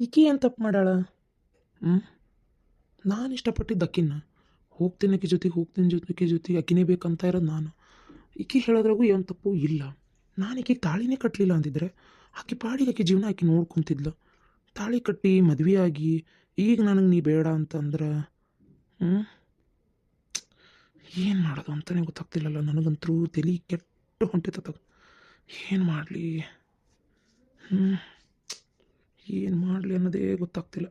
ಈಕಿ ಏನು ತಪ್ಪು ಮಾಡಾಳ ಹ್ಞೂ ನಾನು ಇಷ್ಟಪಟ್ಟಿದ್ದು ಅಕ್ಕಿನ ಹೋಗ್ತೀನಿ ಅಕ್ಕಿ ಜೊತೆಗೆ ಹೋಗ್ತೀನಿ ಜೊತೆಗೆ ಜೊತೆಗೆ ಅಕ್ಕಿನೇ ಬೇಕಂತ ಇರೋದು ನಾನು. ಈಕಿ ಹೇಳೋದ್ರಾಗೂ ಏನು ತಪ್ಪು? ಇಲ್ಲ. ನಾನು ಈಕಿಗೆ ತಾಳಿನೇ ಕಟ್ಟಲಿಲ್ಲ ಅಂತಿದ್ರೆ ಆಕೆ ಪಾಡಿಗೆ ಆಕೆ ಜೀವನ ಆಕೆ ನೋಡ್ಕೊತಿದ್ಲು. ತಾಳಿ ಕಟ್ಟಿ ಮದುವೆ ಆಗಿ ಈಗ ನನಗೆ ನೀ ಬೇಡ ಅಂತಂದ್ರೆ ಹ್ಞೂ ಏನು ಮಾಡೋದು ಅಂತಲೇ ಗೊತ್ತಾಗ್ತಿಲ್ಲಲ್ಲ ನನಗಂತರೂ ತಲೆ ಕೆಟ್ಟು ಹೊಂಟೈತದ ಏನು ಮಾಡಲಿ? ಹ್ಞೂ ಏನು ಮಾಡಲಿ ಅನ್ನೋದೇ ಗೊತ್ತಾಗ್ತಿಲ್ಲ.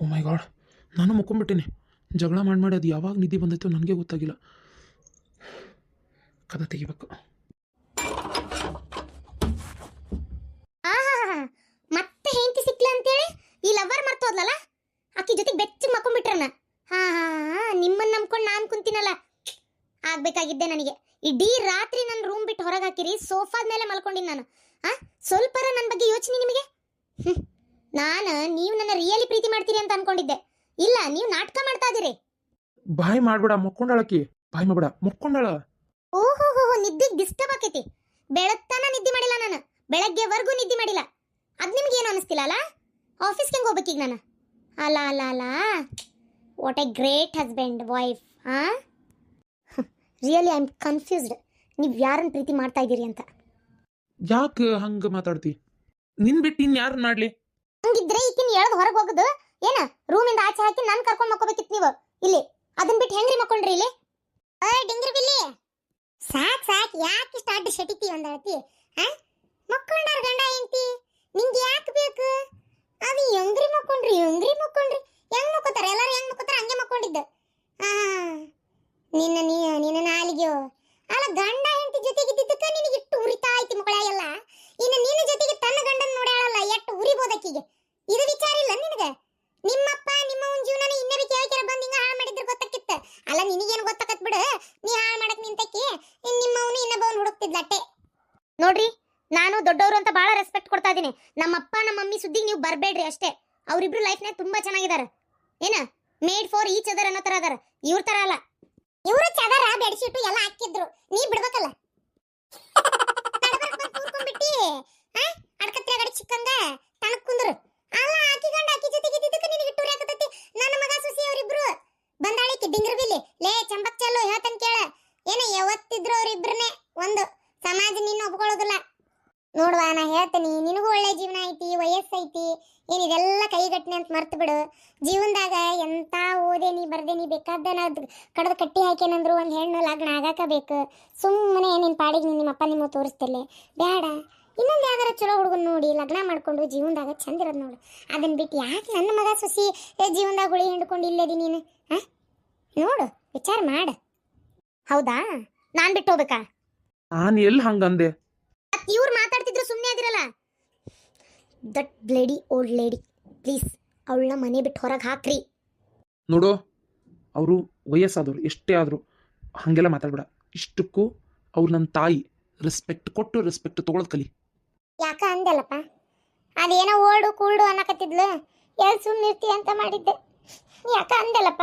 ಓ ಮೈ ಗಾಡ್ ನಾನು ಮುಕ್ಕೊಂಬಿಟ್ಟಿನಿ ಜಗಳ ಮಾಡಿ ಮಾಡಿ ಅದು ಯಾವಾಗ ನಿದ್ದೆ ಬಂದೈತೋ ನನಗೆ ಗೊತ್ತಾಗಿಲ್ಲ. ಕದ ತೆಗಿಬೇಕು. ಮತ್ತೆ ಹೆಂಡತಿ ಸಿಕ್ಲ ಅಂತೇಳಿ? ಈ ಲವರ್ ಮರ್ತೋದ್ಲಲ್ಲ? ಆಕಿ ಜೊತೆಗೆ ಬೆಚ್ಚಗ್ ಮಕ್ಕೊಂಡ್ಬಿಟ್ರನ ಹಾ ಹಾ ನಿಮ್ಮನ್ನ ನಂಬ್ಕೊಂಡು ನಾನು ಕುಂತಿನಲ್ಲ. ಆಗ್ಬೇಕಾಗಿದ್ದೆ ನನಗೆ. ಇಡೀ ರಾತ್ರಿ ನನ್ನ ರೂಮ್ ಬಿಟ್ಟು ಹೊರಗೆ ಹಾಕಿರಿ ಸೋಫಾದ ಮೇಲೆ ಮಲ್ಕೊಂಡಿನಿ ನಾನು. ಆ ಸ್ವಲ್ಪರ ನನ್ನ ಬಗ್ಗೆ ಯೋಚನೆ ನಿಮಗೆ. ನಾನು ನೀವು ನನ್ನ ರಿಯಲಿ ಪ್ರೀತಿ ಮಾಡ್ತೀರಿ ಅಂತ ಅನ್ಕೊಂಡಿದ್ದೆ. ಇಲ್ಲ ನೀವು ನಾಟಕ ಮಾಡ್ತಾ ಇದೀರಿ ಬಾಯ್ ಮಾಡ್ಬೇಡ ಮುಕ್ಕೊಂಡಾಳಕಿ ಬಾಯ್ ಮಾಡ್ಬೇಡ ಮುಕ್ಕೊಂಡಾಳ. ಓಹೋ ಹೋ ನಿದ್ದಿಗೆ ಡಿಸ್ಟರ್ಬ್ ಆಕೈತಿ. ಬೆಳತ್ತಾನ ನಿದ್ದೆ ಮಾಡಿಲ್ಲ ನಾನು. ಬೆಳಗ್ಗೆವರೆಗೂ ನಿದ್ದೆ ಮಾಡಿಲ್ಲ. ಅದು ನಿಮ್ಗೆ ಏನು ಅನಿಸ್ತಿಲ್ಲ ಅಲ್ಲ? ಆಫೀಸ್ಗೆ ಹೆಂಗೆ ಹೋಗ್ಬೇಕೀಗ ನಾನು? ಅಲ್ಲ ಅಲ್ಲ ಅಲ್ಲ. What a great husband wife ಹಾ ರಿಯಲಿ ಐ ಆಮ್ ಕನ್ಫ್ಯೂಸ್ಡ್ ನೀವು ಯಾರನ್ನ ಪ್ರೀತಿ ಮಾಡ್ತಾ ಇದ್ದೀರಿ ಅಂತ. ಯಾಕೆ ಹಂಗೆ ಮಾತಾಡ್ತಿ? ನಿನ್ ಬಿಟ್ಟು ಇನ್ ಯಾರನ್ನ ಮಾಡ್ಲಿ? ಹಂಗಿದ್ರೆ ಈಕಿನ ಎಳ್ದು ಹೊರಗೆ ಹೋಗೋದು? ಏನ ರೂಮಿಂದ ಆಚೆ ಹಾಕಿ ನಾನು ಕರ್ಕೊಂಡು ಮಕ್ಕೋಬೇಕಿತ್ತು ನೀವು? ಇಲ್ಲಿ ಅದನ್ನ ಬಿಟ್ಟು ಹೆಂಗ್ರಿ ಮಕ್ಕೊಂಡ್ರಿ ಇಲ್ಲಿ? ಏ ಡಿಂಗ್ರಿ ಬಿಲ್ಲಿ. ಸಾಕ್ ಸಾಕ್ ಯಾಕೆ ಸ್ಟಾರ್ಟ್ ಶಟಿತಿ ಒಂದಳತಿ ಹಾ ಮಕ್ಕೊಂಡಾರ ಗಂಡ ಹೆಂಡ್ತಿ ನಿಂಗೆ ಯಾಕೆ ಬೇಕು ಅದು ಹೆಂಗ್ರಿ ಮಕ್ಕೊಂಡ್ರಿ ಹೆಂಗ್ರಿ ಮಕ್ಕೊಂಡ್ರಿ ಹೆಂಗ್ ಮಕ್ಕೋತಾರ ಎಲ್ಲಾರು ಹೆಂಗ್ ಮಕ್ಕೋತಾರ ಹಂಗೆ ಮಕ್ಕೊಂಡಿದ್ದ ಆ ನಿನ್ನ ನೀ ನಿನ್ನ ನಾಲಿಗೆಯೋ ಅಲ್ಲ ಗಂಡ ಹೆಂಡತಿ ಜೊತೆಗಿದ್ದಕ್ಕ ನಿನಗೆ ಇಟ್ಟು ಉರಿತಾ ಐತಿ ಮಕ್ಕಳ ಎಲ್ಲ ಇನ್ನು ನಿನ್ನ ಜೊತೆಗೆ ತನ್ನ ಗಂಡನ ನೋಡ್ಯಾಳಲ್ಲ ಎಷ್ಟು ಉರಿಬೋದಕ್ಕಿಗೆ ಇದು ವಿಚಾರ ಇಲ್ಲ ನಿನಗೆ? ನಿಮ್ಮಪ್ಪ, ನಿಮ್ಮ ಒಂದು ಜೀವನನ ಬಂದ್ ಹಿಂಗ ಹಾಳು ಮಾಡಿದ್ರೆ ಗೊತ್ತಾಕಿತ್ತ ಅಲ್ಲ, ನಿನಗೇನು ಗೊತ್ತಾಕತ್ ಬಿಡು. ನೀ ಹಾಳು ಮಾಡಕ್ ನಿಂತಕ್ಕಿ ನಿಮ್ಮವನು ಹುಡುಕ್ತಿದ್ಲ ಹುಡುಕ್ತಿದ್ಲಟ್ಟೆ ನೋಡ್ರಿ, ನಾನು ದೊಡ್ಡವರು ಅಂತ ಬಹಳ ರೆಸ್ಪೆಕ್ಟ್ ಕೊಡ್ತಾ ಇದೀನಿ ನಮ್ಮಪ್ಪ ನಮ್ಮ ಮಮ್ಮಿ ಸುದ್ದಿಗೆ ನೀವು ಬರಬೇಡ್ರಿ ಅಷ್ಟೇ. ಅವರಿಬ್ರು ಲೈಫ್ನಾಗ ತುಂಬಾ ಚೆನ್ನಾಗಿದ್ದಾರೆ. ಏನ? ಮೇಡ್ ಫಾರ್ ಈಚ್ ಅದರ್ ಅನ್ನೋ ತರ ಅದಾರ ಇವ್ರ ತರ ಅಲ್ಲ. ಇವ್ರ ಚದರ ಬೆಡ್ಶೀಟ್ ಎಲ್ಲ ಹಾಕಿದ್ರು. ನೀ ಬಿಡ್ಬೇಕಲ್ಲ? ನಡ್ಬರ್ಕ್ ಬಂದ್ ಕೂರ್ಕೊಂಡ್ಬಿಟ್ಟಿ ಆ? ಅಡ್ಕತ್ರೆ ಗಡಿ ಚಿಕ್ಕಂಗ. ತನಕ್ ಕುಂದ್ರು. ಅಲ್ಲ ಆಕಿ ಗಂಡ ಆಕಿ ಜೊತೆಗೆ ಇದ್ದಿದ್ದಕ್ಕೆ ನಿನಗೆ ಟೂರ್ ಹಾಕತೈತಿ ನನ್ನ ಮಗ ಸುಸಿ ಅವರಿಬ್ರು. ಬಂದಾಳಿಕಿ ಡಿಂಗ್ರ ಬಿಲ್ಲಿ ಲೇ, ಚಂಬಕ್ ಚಲ್ಲು ಹೇಳ್ತಾನೆ ಕೇಳ. ಏನ ಯಾವತ್ತಿದ್ರು ಅವರಿಬ್ರನ್ನೇ ಒಂದು. ಸಮಾಜ ನಿನ್ನ ಒಪ್ಕೊಳ್ಳೋದಿಲ್ಲ. ನೋಡುವ, ನಾ ಹೇಳ್ತೀನಿ, ನಿನಗೂ ಒಳ್ಳೆ ಜೀವನ ಐತಿ, ವಯಸ್ಸೈತಿ. ಏನು ಇದೆಲ್ಲ ಕೈಗಟ್ಟನೆ ಅಂತ ಮರ್ತು ಬಿಡು. ಜೀವನದಾಗ ಎಂತ ಓದೆ ನೀ ಬರ್ದೆ ನೀ ಕಡ್ದು ಕಟ್ಟಿ ಹಾಕೇನಂದ್ರು ಒಂದು ಹೆಣ್ಣು ಲಗ್ನ ಆಗಾಕ ಬೇಕು ಸುಮ್ಮನೆ ನಿನ್ನ ಪಾಡಿಗೆ ನಿಮ್ಮಪ್ಪ ನಿಮ್ಮ ತೋರಿಸ್ತಿಲ್ಲ ಬೇಡ ಇನ್ನೊಂದು ಯಾವ್ದಾರ ಚಲೋ ಹುಡುಗನ್ ನೋಡಿ ಲಗ್ನ ಮಾಡ್ಕೊಂಡು ಜೀವನದಾಗ ಚಂದ ಇರೋದು ನೋಡು. ಅದನ್ನ ಬಿಟ್ಟು ಯಾಕೆ ನನ್ನ ಮಗ ಸೊಸಿ ಜೀವನದಾಗ ಹುಳಿ ಹಿಂಡ್ಕೊಂಡು ಇಲ್ಲದಿ ನೀನು? ಹಾ? ನೋಡು ವಿಚಾರ ಮಾಡ. ಹೌದಾ? ನಾನ್ ಬಿಟ್ಟು ಹೋಗ್ಬೇಕಾ? ನಾನು ಎಲ್ಲಿ ಹಂಗಂದೆ? ಇವ್ರು ಮಾತಾಡ್ತಿದ್ರು ಸುಮ್ಮನೆ ಅದಿರಲ್ಲ that lady old lady please ಅವಳನ್ನ ಮನೆ ಬಿಟ್ಟು ಹೊರಗೆ ಹಾಕ್ರಿ. ನೋಡು ಅವರು ವಯಸ್ಸಾದವರು ಎಷ್ಟೇ ಆದರೂ ಹಾಗೆಲ್ಲ ಮಾತಾಡ್ಬೇಡ. ಇಷ್ಟಕ್ಕೂ ಅವ್ರು ನನ್ನ ತಾಯಿ ರೆಸ್ಪೆಕ್ಟ್ ಕೊಟ್ಟು ರೆಸ್ಪೆಕ್ಟ್ ತೊಗೊಳೋದು ಕಲಿ. ಯಾಕ ಅಂದಲ್ಲಪ್ಪ ಅದೇನೋ ಓಡು ಕೂಡು ಅನ್ನಕತ್ತಿದ್ಲು ಎಲ್ಲಿ ಸುಮ್ಮನೆ ಇರ್ತಿ ಅಂತ ಮಾಡಿದ್ದೆ. ಯಾಕ ಅಂದಲ್ಲಪ್ಪ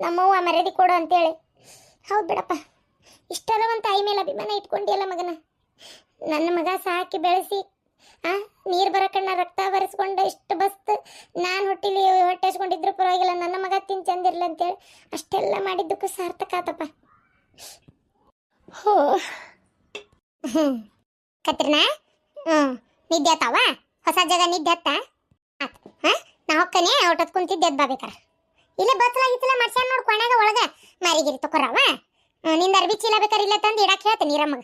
ನಮ್ಮವ್ವ ಮರ್ಯಾದೆ ಕೊಡು ಅಂತೇಳಿ. ಹೌದು ಬಿಡಪ್ಪ ಇಷ್ಟರ ಒಂದು ತಾಯಿ ಮೇಲೆ ಅಭಿಮಾನ ಇಟ್ಕೊಂಡಿಯಲ್ಲ ಮಗನ? ನನ್ನ ಮಗ ಸಾಕಿ ಬೆಳೆಸಿ, ಆ, ನೀರು ಬರೋ ಕಣ್ಣ ರಕ್ತ ಬರೆಸ್ಕೊಂಡು ಇಷ್ಟು ಬಸ್ತ್ ನಾನು ಹೊಟ್ಟಿಲಿ ಹೊಟ್ಟೆ ಹಚ್ಕೊಂಡಿದ್ರು ಪರವಾಗಿಲ್ಲ, ನನ್ನ ಮಗ ತಿನ್ ಚಂದಿರ್ಲಿ ಅಂತೇಳಿ ಅಷ್ಟೆಲ್ಲ ಮಾಡಿದ್ದಕ್ಕೂ ಸಾರ್ಥಕ ಆತಪ್ಪ. ಹೋ ಕತ್ರಿನಾ? ಹ್ಞೂ ನಿದ್ದೆ ಆತಾವ? ಹೊಸ ಜಾಗ ನಿದ್ದೆ ಹತ್ತ ಆತ್. ಹಾಂ? ನಾ ಹೊಕ್ಕನೆ ಔಟತ್ ಕುಂತಿದ್ದೆ ಎದ್ದು ಬಾಬೇಕಾರ. ಇಲ್ಲೇ ಬತ್ಲ ಗಿತ್ಲ ಮಾಡ್ಸ್ಯಾನ ನೋಡ್ ಕೊನೆಗ ಒಳಗ. ಮಾರಿಗಿರಿ ತಕೊರವ. ನಿಂದ ಅರ್ಬಿ ಚೀಲ ಬೇಕಾರೆ ಇಲ್ಲೇ ತಂದು ಇಡಕ್ಕೆ ಹೇಳ್ತೀನಿ ನೀರಮ್ಮಗ.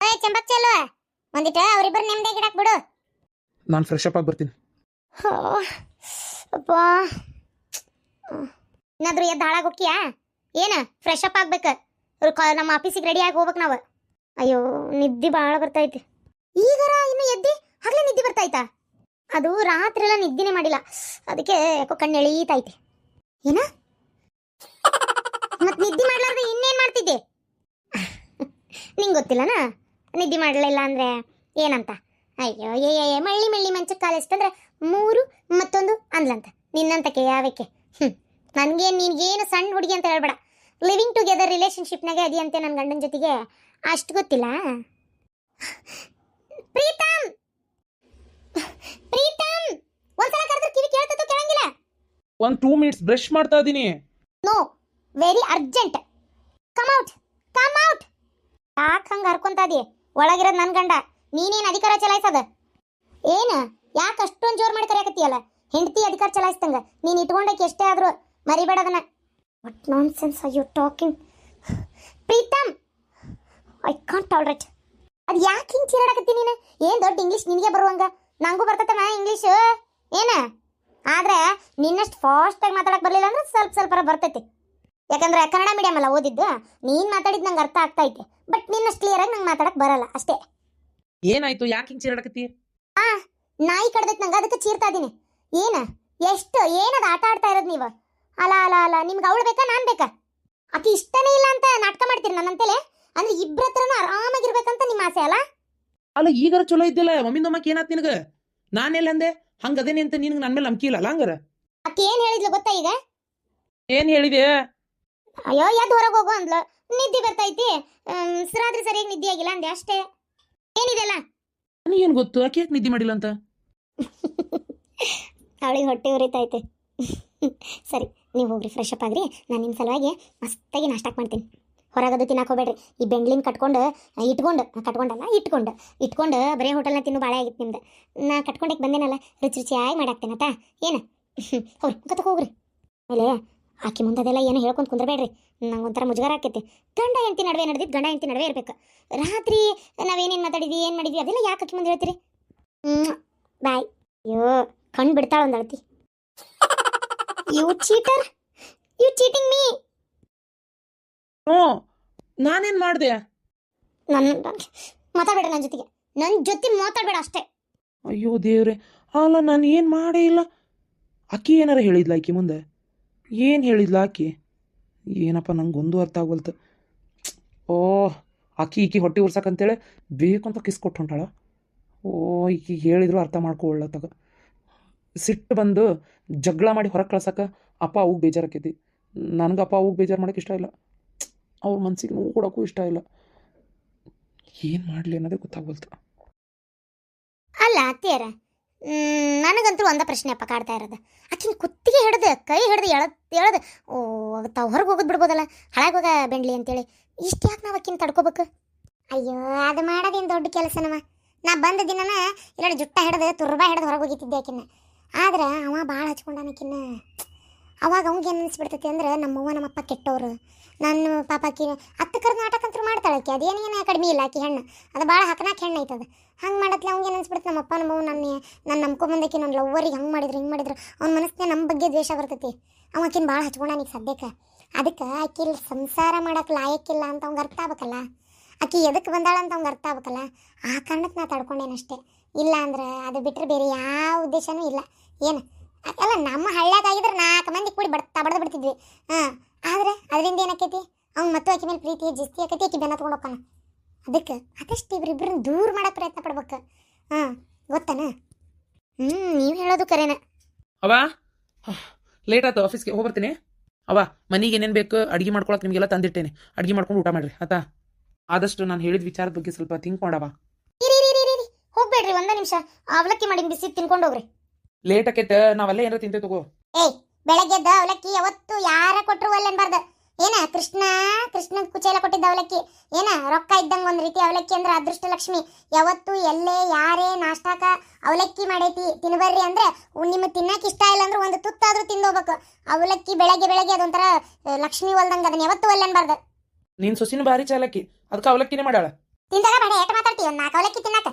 ಓಯ್ ಚಂಬಕ್ ಚಲೋ ಒಂದಿಟ್ಟು ಅವರಿಬ್ಬರು ನೆಮ್ಮದಿಯಾಗಿ ಇಡಾಕ್ ಬಿಡು. ನಾನು ಫ್ರೆಶ್ ಅಪ್ ಆಗಿ ಬರ್ತೀನಿ. ಅಪ್ಪ ಏನಾದ್ರು ಎದ್ದು ಹಾಳಾಗೋಕ್ಕಿಯಾ ಏನ? ಫ್ರೆಶ್ ಅಪ್ ಆಗ್ಬೇಕು. ನಮ್ಮ ಆಫೀಸಿಗೆ ರೆಡಿ ಆಗಿ ಹೋಗ್ಬೇಕು ನಾವು. ಅಯ್ಯೋ ನಿದ್ದೆ ಭಾಳ ಬರ್ತೈತಿ ಈಗರ ಇನ್ನು ಎದ್ದಿ ಹಗಲೇ ನಿದ್ದೆ ಬರ್ತಾಯ್ತಾ ಅದು ರಾತ್ರಿ ಎಲ್ಲ ನಿದ್ದೆನೇ ಮಾಡಿಲ್ಲ. ಅದಕ್ಕೆ ಯಾಕೋ ಕಣ್ಣು ಏನ? ಮತ್ ನಿದ್ದೆ ಮಾಡ್ಲಾರ್ದೆ ಇನ್ನೇನ್ ಮಾಡ್ತಿದ್ದೆ? ನಿಂಗೆ ಗೊತ್ತಿಲ್ಲನಾ? ನಿದ್ದೆ ಮಾಡಲಿಲ್ಲ ಅಂದ್ರೆ ಏನಂತ? ಅಯ್ಯೋ, ಏ ಮಳ್ಳಿ ಮಳ್ಳಿ ಮಂಚಕ್ಕೆ ಕಾಲಿಸ್ತಂದ್ರೆ ಮೂರು, ಮತ್ತೊಂದು ಅಂದ್ಲಂತ. ನಿನ್ನಂತಕ್ಕೆ ಯಾವಕ್ಕೆ ಹ್ಞೂ ನನಗೆ ನಿನ್ಗೇನು ಸಣ್ಣ ಹುಡುಗಿ ಅಂತ ಹೇಳ್ಬೇಡ. ಲಿವಿಂಗ್ ಟುಗೆದರ್ ರಿಲೇಶನ್ಶಿಪ್ನಾಗೆ ಅದಿ ನನ್ನ ಗಂಡನ ಜೊತೆಗೆ. ಅಷ್ಟು ಗೊತ್ತಿಲ್ಲ? ಪ್ರೀತಮ್! ಪ್ರೀತಮ್! ಒಂದ್ಸಲ ಕರೆದ್ರೆ ಕಿವಿ ಕೇಳ್ತದೋ ಕೇಳಂಗಿಲ್ಲ? ಒಂದು ಟೂ ಮಿನಿಟ್ಸ್ ಬ್ರಷ್ ಮಾಡ್ತಾ ಇದೀನಿ. No very urgent come out come out ಯಾಕೆ ಹಂಗೆ ಇದೀಯ? ಒಳಗಿರೋದು ನನ್ನ ಗಂಡ. ನೀನೇನು ಅಧಿಕಾರ ಚಲಾಯಿಸದ? ಏನು? ಯಾಕೆ ಅಷ್ಟೊಂದು ಜೋರು ಮಾಡಿ ಕರೆಯಕತ್ತೀಯಲ್ಲ? ಹೆಂಡತಿ ಅಧಿಕಾರ ಚಲಾಯಿಸ್ತಂಗ ನೀನು ಇಟ್ಕೊಂಡಕ್ಕೆ ಎಷ್ಟೇ ಆದರೂ ಮರಿಬೇಡ ಅದನ್ನ. What nonsense are you talking Preetham! I can't tolerate ಅದು ಯಾಕೆ ಹಿಂಗೆ ಚೀರಾಡಕತ್ತಿ ನೀನು? ಏನು ದೊಡ್ಡ ಇಂಗ್ಲೀಷ್ ನಿನಗೆ ಬರುವಂಗ? ನಂಗೂ ನಾ ಇಂಗ್ಲೀಷ್ ಏನ? ಆದ್ರೆ ನಿನ್ನಷ್ಟು ಫಾಸ್ಟಾಗಿ ಮಾತಾಡಕ್ಕೆ ಬರಲಿಲ್ಲ ಅಂದ್ರೆ ಸ್ವಲ್ಪ ಸ್ವಲ್ಪ ಬರ್ತೈತಿ. ಯಾಕಂದ್ರೆ ಕನ್ನಡ ಮೀಡಿಯಂ ಅಲ್ಲ ಓದಿದ್ದು. ನೀನು ಮಾತಾಡಿದ್ದು ನಂಗೆ ಅರ್ಥ ಆಗ್ತಾ ಐತೆ. ಬಟ್ ನಿನ್ನಷ್ಟು ಕ್ಲಿಯರ್ ಆಗಿ ನಂಗೆ ಮಾತಾಡಕ್ಕೆ ಬರಲ್ಲ ಅಷ್ಟೇ. ಏನಾಯ್ತು? ಯಾಕೆ ಹಿಂಗೆ ಚೀರಾಡಕತ್ತಿ ನಾಯಿ ಕಡ್ದೈತೆ ನಂಗೆ ಅದಕ್ಕೆ ಚೀರ್ತಾ ಇದ್ದೀನಿ ಏನ? ಎಷ್ಟು? ಏನದು ಆಟ ಆಡ್ತಾ ಇರೋದು ನೀವು? ಅಲ್ಲ ಅಲ್ಲ ಅಲ್ಲ ನಿಮ್ಗೆ ಅವಳು ಬೇಕಾ ನಾನು ಬೇಕಾ? ಆಕಿ ಇಷ್ಟನೇ ಇಲ್ಲ ಅಂತ ನಾಟಕ ಮಾಡ್ತೀರಿ ನನ್ನಂತೇಲೆ ಅಂದ್ರೆ ಇಬ್ರ ಹತ್ರನೂ ಆರಾಮಾಗಿರ್ಬೇಕಂತ ನಿಮ್ಮ ಆಸೆ ಅಲ್ಲ? ಅಲ್ಲ ಈಗಾರ ಚಲೋ ಇದ್ದಿಲ್ಲ. ಮಮ್ಮಿ ಅಮ್ಮಕ್ಕೆ ಏನಾತ್ ನಿನಗೆ? ನಾನೆಲ್ಲ ಅಂದೆ? ಹಂಗ ಅದೇನೆ ಅಂತ ನಿನಗೆ ನನ್ನ ಮೇಲೆ ನಂಬಿಕೆ ಇಲ್ಲ ಹಂಗಾರ? ಆಕಿ ಏನ್ ಹೇಳಿದ್ಲು ಗೊತ್ತಾ ಈಗ? ಏನ್ ಹೇಳಿದೆ? ಅಯ್ಯೋ ಎದ್ದು ಹೊರಗೆ ಹೋಗು ಅಂದ್ಲ. ನಿದ್ದೆ ಬರ್ತೈತಿ. ರಾತ್ರಿ ಸರಿಯಾಗಿ ನಿದ್ದೆ ಆಗಿಲ್ಲ ಅಂದೆ ಅಷ್ಟೇ. ಏನಿದೆಲ್ಲ ನನಗೆ ಏನು ಗೊತ್ತು? ಆಕೆ ಯಾಕೆ ನಿದ್ದೆ ಮಾಡಿಲ್ಲ ಅಂತ? ಅವಳಿಗೆ ಹೊಟ್ಟೆ ಉರಿತೈತೆ. ಸರಿ ನೀವು ಹೋಗ್ರಿ ಫ್ರೆಶ್ ಅಪ್ ಆಗ್ರಿ. ನಾನು ನಿಮ್ಮ ಸಲುವಾಗಿ ಮಸ್ತಾಗಿ ನಾಷ್ಟಾಕ್ ಮಾಡ್ತೀನಿ. ಹೊರಗದು ಹೋಗ್ಬೇಡ್ರಿ. ಈ ಬೆಂಗ್ಳಿನ ಕಟ್ಕೊಂಡು ಇಟ್ಕೊಂಡು ಕಟ್ಕೊಂಡಲ್ಲ, ಇಟ್ಕೊಂಡು ಇಟ್ಕೊಂಡು ಬರೀ ಹೋಟೆಲ್ನ ತಿನ್ನು ಭಾಳ ಆಗಿತ್ತು ನಿಮ್ದು. ನಾ ಕಟ್ಕೊಂಡಕ್ಕೆ ಬಂದೇನಲ್ಲ, ರುಚಿ ರುಚಿಯಾಗಿ ಮಾಡಾಕ್ತೇನತ್ತ ಏನು? ಹೋಗ್ರಿ ಕತ್ತ ಹೋಗ್ರಿ. ಆಮೇಲೆ ಆಕಿ ಮುಂದೆ ಅದೆಲ್ಲ ಏನು ಹೇಳ್ಕೊಂಡು ಕುಂದ್ರಬೇಡ್ರಿ. ನಂಗೆ ಒಂಥರ ಮುಜುಗಾರ ಆಕೈತಿ ಗಂಡ ಹೆಂಡತಿ ನಡುವೆ ನಡೆದಿದ್ದು ಗಂಡ ಹೆಂಡತಿ ನಡುವೆ ಇರಬೇಕು. ರಾತ್ರಿ ನಾವೇನೇನು ಮಾತಾಡಿದ್ವಿ, ಏನು ಮಾಡಿದ್ವಿ, ಅದೆಲ್ಲ ಯಾಕೆ ಆಕಿ ಮುಂದೆ ಹೇಳ್ತೀರಿ? ಬಾಯ್. ಅಯ್ಯೋ ಕಣ್ಣು ಬಿಡ್ತಾಳೆ ಒಂದು ಅಳತಿ. You cheater you cheating me ಹ್ಞೂ. ನಾನೇನ್ ಮಾಡಿದೆ? ನನ್ನ ಮಾತಾಡಬೇಡ ನನ್ನ ಜೊತೆಗೆ. ನನ್ನ ಜೊತೆ ಮಾತಾಡಬೇಡ ಅಷ್ಟೇ. ಅಯ್ಯೋ ದೇವ್ರೆ. ಅಲ್ಲ ನಾನು ಏನು ಮಾಡೇ ಇಲ್ಲ. ಅಕ್ಕಿ ಏನಾರ ಹೇಳಿದ್ಲ ಆಕಿ ಮುಂದೆ? ಏನು ಹೇಳಿದ್ಲ ಆಕಿ? ಏನಪ್ಪ ನಂಗೆ ಒಂದು ಅರ್ಥ ಆಗಲ್ತು ಓ ಅಕ್ಕಿ ಈಕಿ ಹೊಟ್ಟೆ ಉರ್ಸಕ್ಕಂತೇಳಿ ಬೇಕು ಅಂತ ಕಿಸ್ಕೊಟ್ಟು ಹೊಂಟಾಳ. ಓ ಈಕಿ ಹೇಳಿದ್ರು ಅರ್ಥ ಮಾಡ್ಕೊಳ್ಳತ್ತಾಗ ಸಿಟ್ಟು ಬಂದು ಜಗಳ ಮಾಡಿ ಹೊರಗೆ ಕಳ್ಸಕ್ಕೆ ಅಪ್ಪ ಅವಾಗ ಬೇಜಾರಾಕೈತಿ. ನನಗೆ ಅಪ್ಪ ಅವಾಗ ಬೇಜಾರು ಮಾಡೋಕೆ ಇಷ್ಟ ಇಲ್ಲ. ಅವ್ರ ಮನ್ಸಿಗೆ ನೋವು ಕೊಡೋಕ್ಕೂ ಇಷ್ಟ ಇಲ್ಲ. ಏನು ಮಾಡಲಿ ಅನ್ನೋದೇ ಗೊತ್ತಾಗೋಲ್ತು ಅಲ್ಲ ಅತ್ತಿಯರ ನನಗಂತೂ ಒಂದ ಪ್ರಶ್ನೆ ಅಪ್ಪ ಕಾಡ್ತಾ ಇರೋದು. ಆಕಿನ ಕುತ್ತಿಗೆ ಹಿಡ್ದು, ಕೈ ಹಿಡ್ದು, ಎಳದ್ ಎಳದ್, ಓ ತಾವು ಹೊರಗೆ ಹೋಗೋದು ಬಿಡ್ಬೋದಲ್ಲ, ಹಳಾಗ ಹೋಗ ಬೆಂಡ್ಲಿ ಅಂತೇಳಿ. ಇಷ್ಟು ಯಾಕೆ ನಾವು ಆಕಿನ ತಡ್ಕೋಬೇಕು? ಅಯ್ಯೋ, ಅದು ಮಾಡೋದೇನು ದೊಡ್ಡ ಕೆಲಸನವ. ನಾ ಬಂದ ದಿನನ ಎರಡು ಜುಟ್ಟ ಹಿಡ್ದು, ತುರ್ಬಾ ಹಿಡ್ದು ಹೊರಗೆ ಹೋಗಿತ್ತಿದ್ದೆ ಆಕಿನ ಆದ್ರೆ ಅವ ಭಾಳ ಹಚ್ಕೊಂಡಾನಕಿನ್ನ ಅವಾಗ ಅವಂಗೆ ಏನು ಅನಿಸ್ಬಿಡ್ತೈತಿ ಅಂದ್ರೆ ನಮ್ಮವ್ವ ನಮ್ಮಪ್ಪ ಕೆಟ್ಟವರು. ನನ್ನ ಪಾಪ ಕಿ ಹತ್ತು ಕರೆದು ನಾಟಕ ಅಂತೂ ಮಾಡ್ತಾಳೆ ಆಕಿ. ಅದೇನೇನು ಕಡಿಮೆ ಇಲ್ಲ ಆಕಿ ಹೆಣ್ಣು. ಅದು ಭಾಳ ಹಕನಾಕ ಹೆಣ್ಣು ಐತದ. ಹಂಗೆ ಮಾಡತ್ಲೆ ಅವ್ನಿಗೆ ಏನು ನಮ್ಮ ನಮ್ಮಪ್ಪ ನಮ್ಮವ್ವ ನನ್ನ ನಾನು ನಂಬ್ಕೊಂಬಂದಕ್ಕೆ ನನ್ನ ಲವ್ವರಿಗೆ ಹಂಗೆ ಮಾಡಿದ್ರು, ಹಿಂಗೆ ಮಾಡಿದ್ರು. ಅವ್ನ ಮನಸ್ಸಿನ ನಮ್ಮ ಬಗ್ಗೆ ದ್ವೇಷ ಬರ್ತೈತಿ. ಅವ ಆಕಿನ ಭಾಳ ಹಚ್ಕೊಂಡಾನೀಗ ಸದ್ಯಕ್ಕೆ. ಅದಕ್ಕೆ ಆಕಿ ಸಂಸಾರ ಮಾಡಕ್ಕೆ ಲಾಯಕ್ಕಿಲ್ಲ ಅಂತ ಅವ್ಗೆ ಅರ್ಥ ಆಗ್ಬೇಕಲ್ಲ. ಆಕಿ ಎದಕ್ಕೆ ಬಂದಾಳ ಅಂತ ಅವ್ಗೆ ಅರ್ಥ ಆಗ್ಬೇಕಲ್ಲ. ಆ ಕಾರಣಕ್ಕೆ ನಾ ತಡ್ಕೊಂಡೇನಷ್ಟೇ. ಇಲ್ಲ ಅಂದ್ರೆ ಅದು ಬಿಟ್ಟರೆ ಬೇರೆ ಯಾವ ಉದ್ದೇಶನೂ ಇಲ್ಲ. ಏನು? ಅಲ್ಲ ನಮ್ಮ ಹಳ್ಳ್ಯಾಗಾಗಿದ್ರೆ ನಾಲ್ಕು ಮಂದಿ ಕೂಡಿ ಬಡ್ತ ಬಡ್ದು ಬಿಡ್ತಿದ್ವಿ. ಹಾಂ ಆದ್ರೆ ಅದರಿಂದ ಏನಾಕೈತಿ ಅವ್ನು ಮತ್ತು ಆಕೆ ಮೇಲೆ ಪ್ರೀತಿ ಜಿಸ್ತಿ ಆಕೈತಿ ಆಕೆ ಬೆನ್ನ ತೊಗೊಂಡು ಹೋಗ್ತಾನೆ. ಅದಕ್ಕೆ ಅದಷ್ಟು ಇಬ್ರಿಬ್ರನ್ನ ದೂರ ಮಾಡೋ ಪ್ರಯತ್ನ ಪಡ್ಬೇಕು. ಹಾಂ ಗೊತ್ತಾನ? ಹ್ಞೂ ನೀವು ಹೇಳೋದು ಕರೆನ. ಅವ ಲೇಟ್ ಆಯ್ತು ಆಫೀಸ್ಗೆ ಹೋಗ್ಬರ್ತೀನಿ. ಅವ ಮನೆಗೆ ಏನೇನು ಬೇಕು ಅಡುಗೆ ಮಾಡ್ಕೊಳಕ್ಕೆ ನಿಮಗೆಲ್ಲ ತಂದಿಟ್ಟೇನೆ. ಅಡುಗೆ ಮಾಡ್ಕೊಂಡು ಊಟ ಮಾಡ್ರಿ ಆತಾ ಆದಷ್ಟು ನಾನು ಹೇಳಿದ ವಿಚಾರದ ಬಗ್ಗೆ ಸ್ವಲ್ಪ ಥಿಂಕ್ ಮಾಡವ ಹೋಗ್ಬೇಡ್ರಿ ಒಂದೇ ನಿಮಿಷ. ಅವಲಕ್ಕಿ ಮಾಡಿ ಬಿಸಿ ತಿನ್ಕೊಂಡು ಹೋಗ್ರಿ. ಲೇಟ್ ಆಕೈತ ನಾವೆಲ್ಲ ಏನಾರ ತಿಂತೇವೆ ತಗೋ. ಏಯ್ ಬೆಳಗ್ಗೆದ್ದ ಅವಲಕ್ಕಿ ಯಾವತ್ತು ಯಾರ ಕೊಟ್ಟರು ಅಲ್ಲ ಅನ್ಬಾರ್ದ ಏನ ಕೃಷ್ಣ ಕೃಷ್ಣ ಕುಚೇಲ ಕೊಟ್ಟಿದ್ದ ಅವಲಕ್ಕಿ? ಏನ ರೊಕ್ಕ ಇದ್ದಂಗ ಒಂದ್ ರೀತಿ ಅವಲಕ್ಕಿ ಅಂದ್ರ ಅದೃಷ್ಟ ಲಕ್ಷ್ಮಿ ಯಾವತ್ತು ಎಲ್ಲೇ ಯಾರೇ ನಾಷ್ಟಾಕ ಅವಲಕ್ಕಿ ಮಾಡೈತಿ ತಿನ್ಬರ್ರಿ ಅಂದ್ರೆ ನಿಮ್ಮ ತಿನ್ನಕ್ ಇಷ್ಟ ಇಲ್ಲ ಅಂದ್ರೆ ಒಂದು ತುತ್ತಾದ್ರೂ ತಿಂದೋಗ್ಬೇಕು ಅವಲಕ್ಕಿ ಬೆಳಗ್ಗೆ ಬೆಳಗ್ಗೆ ಅದೊಂಥರ ಲಕ್ಷ್ಮಿ ಹೊಲ್ದಂಗ ಅದನ್ನ ಯಾವತ್ತು ಒಲ್ಲೆ ಅನ್ಬಾರ್ದು ನೀನ್ ಸೊಸಿನ ಭಾರಿ ಚಾಲಕಿ ಅದಕ್ಕೆ ಅವಲಕ್ಕಿನೇ ಮಾಡಾಳ ತಿಂದಾಗ ಬೇಡ ಏಟ ಮಾತಾಡ್ತೀವಿ ಒಂದು ನಾಲ್ಕು ಅವಲಕ್ಕಿ ತಿನ್ನಾಕ?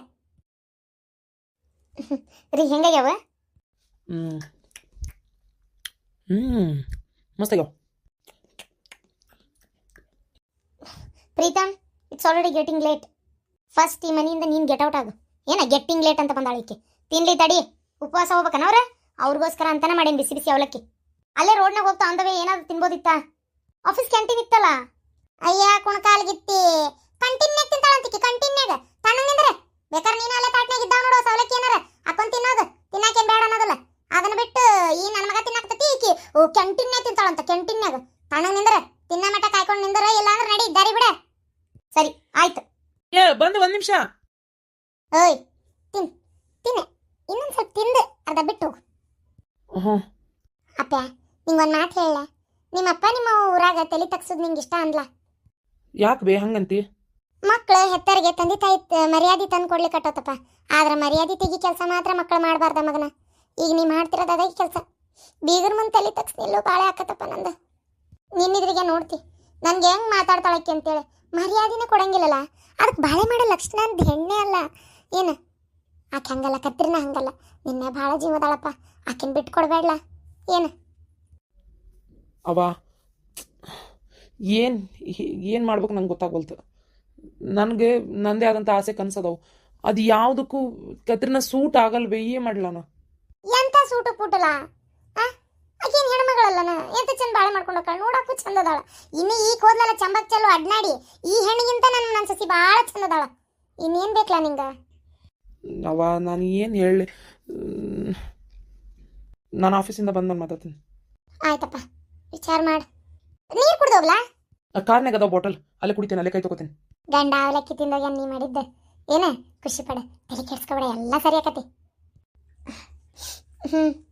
ರೀ ಹೆಂಗಾಗ್ಯಾವ ಹ್ಞೂ ಹ್ಞೂ ಮಸ್ತಾಗ್ಯಾವ Preetham it's already getting late first ಈ ಮನೆಯಿಂದ ನೀನು ಗೆಟ್ ಔಟ್ ಆಗು. ಏನ ಗೆಟ್ಟಿಂಗ್ ಲೇಟ್ ಅಂತ ಬಂದಾಳಿಕೆ ತಿನ್ಲಿ ತಡಿ, ಉಪವಾಸ ಹೋಗ್ಬೇಕನ ಅವ್ರ? ಅವ್ರಿಗೋಸ್ಕರ ಅಂತಾನೆ ಮಾಡೇನಿ ಬಿಸಿ ಬಿಸಿ ಅವಲಕ್ಕಿ. ಅಲ್ಲೇ ರೋಡ್ನಾಗ ಹೋಗ್ತಾ ಅಂದವೇ ಏನಾದ್ರು ತಿನ್ಬೋದಿತ್ತ? ಆಫೀಸ್ ಕ್ಯಾಂಟೀನ್ ಇತ್ತಲ್ಲ? ಅಯ್ಯ, ಕುಣಕಾಲ್ಗಿತ್ತಿ. ಕಂಟಿನ್ಯಾಗ ತಿಂತಾಳಂತಿಕ್ಕಿ ಕಂಟಿನ್ಯಾಗ ತಣ್ಣಂದ್ರೆ ಬೇಕಾದ್ರೆ ನೀನು ಅಲ್ಲೇ ತಾಟ್ನಾಗ ಇದ್ದಾವ ನೋಡು ಅವಲಕ್ಕಿ ಏನಾರ. ಹಾಕೊಂಡ್ ತಿನ್ನೋದು. ತಿನ್ನಕೇನು ಬೇಡ ಅನ್ನೋದಲ್ಲ. ಅದನ್ನ ಬಿಟ್ಟು ಈ ನನ್ನ ಮಗ ತಿನ್ನಾಕ್ತತಿ ಈಕಿ. ಕ್ಯಾಂಟೀನ್ಯಾಗ ತಿಂತಾಳಂತ ಕ್ಯಾಂಟೀನ್ಯಾಗ ತಣ್ಣಗ್ ನಿಂದ್ರ ತಿನ್ನ ಮಟ್ಟ ಕಾಯ್ಕೊಂಡು ನಿಂದ್ರ ಇಲ್ಲ ಅಂದ್ರೆ ನಡಿ ದಾರಿ ಬಿಡ. ಸರಿ ಆಯ್ತು. ಏ ಬಂದು ಒಂದು ನಿಮಿಷ. ಓಯ್ ತಿನ್ ತಿನ್ನ. ಇನ್ನೊಂದು ಸ್ವಲ್ಪ ತಿಂದು ಅರ್ಧ ಬಿಟ್ಟು ಅಪ್ಪ ನಿಂಗೊಂದು ಮಾತು ಹೇಳ ನಿಮ್ಮಪ್ಪ ನಿಮ್ಮ ಊರಾಗ ತಲೆ ತಗ್ಸೋದು ನಿಂಗೆ ಇಷ್ಟ ಅಂದ್ಲ? ಯಾಕೆ ಬೇ ಹಂಗಂತಿ? ಮಕ್ಕಳು ಹೆತ್ತರಿಗೆ ತಂದೆ ತಾಯಿ ಮರ್ಯಾದೆ ತಂದು ಕೊಡ್ಲಿಕ್ಕಟ್ಟೋತಪ್ಪ ಆದ್ರೆ ಮರ್ಯಾದೆ ತೆಗಿ ಕೆಲಸ ಮಾತ್ರ ಮಕ್ಕಳು ಮಾಡಬಾರ್ದ ಮಗನ. ಈಗ ನೀ ಮಾಡ್ತಿರೋದು ಅದೇ ಕೆಲಸ. ಬೀಗರ ಮುಂದೆ ತಲೆ ತಗ್ಸ್ನಿಲ್ಲೋ ಬಾಳೆ ಹಾಕತ್ತಪ್ಪ ನಂದು. ನಿನ್ನಿದ್ರಿಗೆ ನೋಡ್ತಿ. ನನಗೆ ಹೆಂಗೆ ಮಾತಾಡ್ತಾಳಕ್ಕೆ ಅಂತೇಳಿ. ಮರ್ಯಾದೆನೇ ಕೊಡಂಗಿಲ್ಲಲ್ಲ ಅದಕ್ಕೆ ಬಾಳೆ ಮಾಡೋ ಲಕ್ಷಣ ಅಂತ ಹೆಣ್ಣೆ ಅಲ್ಲ. ಏನು? ಆಕೆ ಹಂಗಲ್ಲ ಕತ್ರಿನ ಹಂಗಲ್ಲ. ನಿನ್ನೆ ಭಾಳ ಜೀವದಾಳಪ್ಪ. ಆಕಿನ ಬಿಟ್ಟು ಕೊಡಬೇಡಲ್ಲ ಏನು? ಅವ ಏನು ಏನು ಮಾಡ್ಬೇಕು ನಂಗೆ ಗೊತ್ತಾಗೋಲ್ತು. ನನಗೆ ನಂದೇ ಆದಂಥ ಆಸೆ ಕನ್ಸದವು. ಅದು ಯಾವುದಕ್ಕೂ ಕತ್ರಿನ ಸೂಟ್ ಆಗಲ್ವೇ ಏ ಏನು ಮಾಡ್ಲ ನಾ? ಎಂತ ಸೂಟು ಪುಟಲ? ಆಕೇನ್ ಹೆಣ್ಮಗಳಲ್ಲನ? ಎಂತ ಚಂದ ಬಾಳೆ ಮಾಡ್ಕೊಂಡು ಹೋಗ್ತಾಳ? ನೋಡಕ್ಕೂ ಚಂದ ಅದಾಳ ಇನ್ನು ಈ ಹೋದ್ನಲ್ಲ ಚಂಬಕ್ ಚಲೋ ಅಡ್ನಾಡಿ ಈ ಹೆಣ್ಣಿಗಿಂತ ನನ್ನ ನನ್ನ ಸಸಿ ಭಾಳ ಚಂದ ಅದಾಳ ಇನ್ನೇನ್ ಬೇಕಲ್ಲ ನಿಂಗ? ಅವ ನಾನು ಏನು ಹೇಳಲಿ? ನಾನು ಆಫೀಸಿಂದ ಬಂದು ಮಾತಾಡ್ತೀನಿ. ಆಯ್ತಪ್ಪ. ವಿಚಾರ ಮಾಡು. ನೀರ್ ಕುಡ್ದೋಗ್ಲಾ ಕಾರ್ನಾಗ ಅದಾವ ಬಾಟಲ್ ಅಲ್ಲೇ ಕುಡಿತೇನೆ ಅಲ್ಲೇ ಕೈ ತಗೋತೀನಿ. ಗಂಡ ಅವಲಕ್ಕಿ ತಿಂದೋಗ್ಯಾನ ನೀ ಮಾಡಿದ್ದ. ಏನ? ಖುಷಿ ಪಡ. ತಲೆ ಕೆಡ್ಸ್ಕೊಬೇಡ ಎಲ್ಲ ಸರಿ ಆಕತಿ. Hmm.